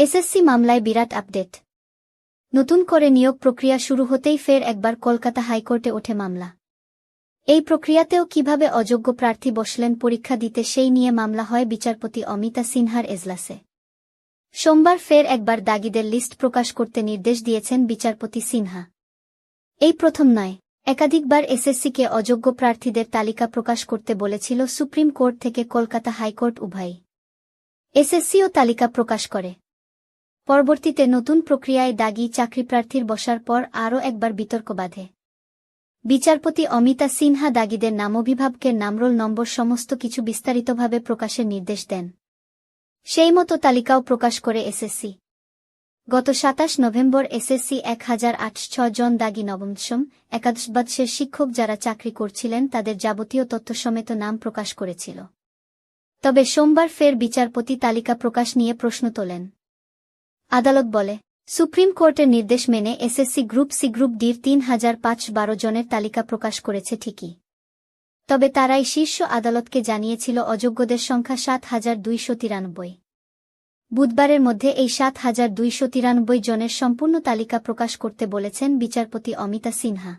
SSC মামলায় বিরাট update. নতুন করে নিয়োগ প্রক্রিয়া শুরু হতেই ফের একবার কলকাতা হাইকোর্টে ওঠে মামলা। এই প্রক্রিয়াতেও কীভাবে অযোগ্য প্রার্থী বসলেন পরীক্ষা দিতে সেই নিয়ে মামলা হয় বিচারপতি অমিতা সিনহার এজলাসে। সোমবার ফের একবার দাগিদের লিস্ট প্রকাশ করতে নির্দেশ দিয়েছেন বিচারপতি সিনহা। এই প্রথম নয়, একাধিকবার এসএসসিকে অযোগ্য প্রার্থীদের তালিকা প্রকাশ করতে বলেছিল সুপ্রিম কোর্ট থেকে কলকাতা হাইকোর্ট উভয় এসএসসিও তালিকা প্রকাশ করে। পরবর্তীতে নতুন প্রক্রিয়ায় দাগি চাকরিপ্রার্থীর বসার পর আরও একবার বিতর্ক বাধে। বিচারপতি অমিতা সিনহা দাগিদের নামভিভাবকের নামরোল নম্বর সমস্ত কিছু বিস্তারিতভাবে প্রকাশের নির্দেশ দেন। সেই মতো তালিকাও প্রকাশ করে এসএসসি। গত সাতাশ নভেম্বর এসএসসি এক হাজার আটশো জন দাগি নবমশম একাদশবাদশের শিক্ষক যারা চাকরি করছিলেন তাদের যাবতীয় তথ্য সমেত নাম প্রকাশ করেছিল। তবে সোমবার ফের বিচারপতি তালিকা প্রকাশ নিয়ে প্রশ্ন তোলেন। আদালত বলে, সুপ্রিম কোর্টের নির্দেশ মেনে এসএসসি গ্রুপ সি গ্রুপ ডির তিন হাজার পাঁচ বারো জনের তালিকা প্রকাশ করেছে ঠিকই। তবে তারাই শীর্ষ আদালতকে জানিয়েছিল অযোগ্যদের সংখ্যা সাত হাজার দুইশো তিরানব্বই। বুধবারের মধ্যে এই সাত হাজার দুইশো তিরানব্বই জনের সম্পূর্ণ তালিকা প্রকাশ করতে বলেছেন বিচারপতি Amita Sinha.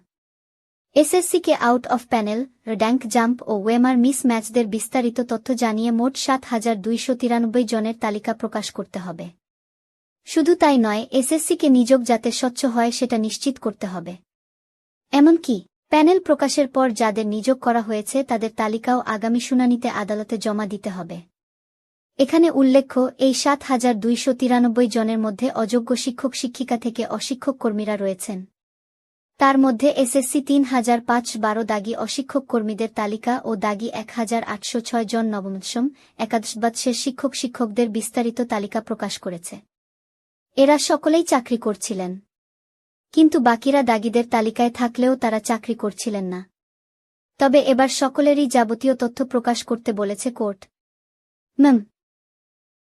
এসএসসিকে out of panel, rank jump ও ওয়েমার মিস ম্যাচদের বিস্তারিত তথ্য জানিয়ে মোট সাত হাজার দুইশো তিরানব্বই জনের তালিকা প্রকাশ করতে হবে। শুধু তাই নয় এসএসসিকে নিযোগ যাতে স্বচ্ছ হয় সেটা নিশ্চিত করতে হবে। এমনকি, প্যানেল প্রকাশের পর যাদের নিযোগ করা হয়েছে তাদের তালিকাও আগামী শুনানিতে আদালতে জমা দিতে হবে। এখানে উল্লেখ্য, এই সাত হাজার দুইশো তিরানব্বই জনের মধ্যে অযোগ্য শিক্ষক শিক্ষিকা থেকে অশিক্ষক কর্মীরা রয়েছেন। তার মধ্যে এসএসসি তিন হাজার পাঁচ বারো দাগি অশিক্ষক কর্মীদের তালিকা ও দাগি এক হাজার আটশো ছয় জন একাদশ বাৎসের শিক্ষক শিক্ষকদের বিস্তারিত তালিকা প্রকাশ করেছে। এরা সকলেই চাকরি করছিলেন। কিন্তু বাকিরা দাগিদের তালিকায় থাকলেও তারা চাকরি করছিলেন না। তবে এবার সকলেরই যাবতীয় তথ্য প্রকাশ করতে বলেছে কোর্ট। ম্যাম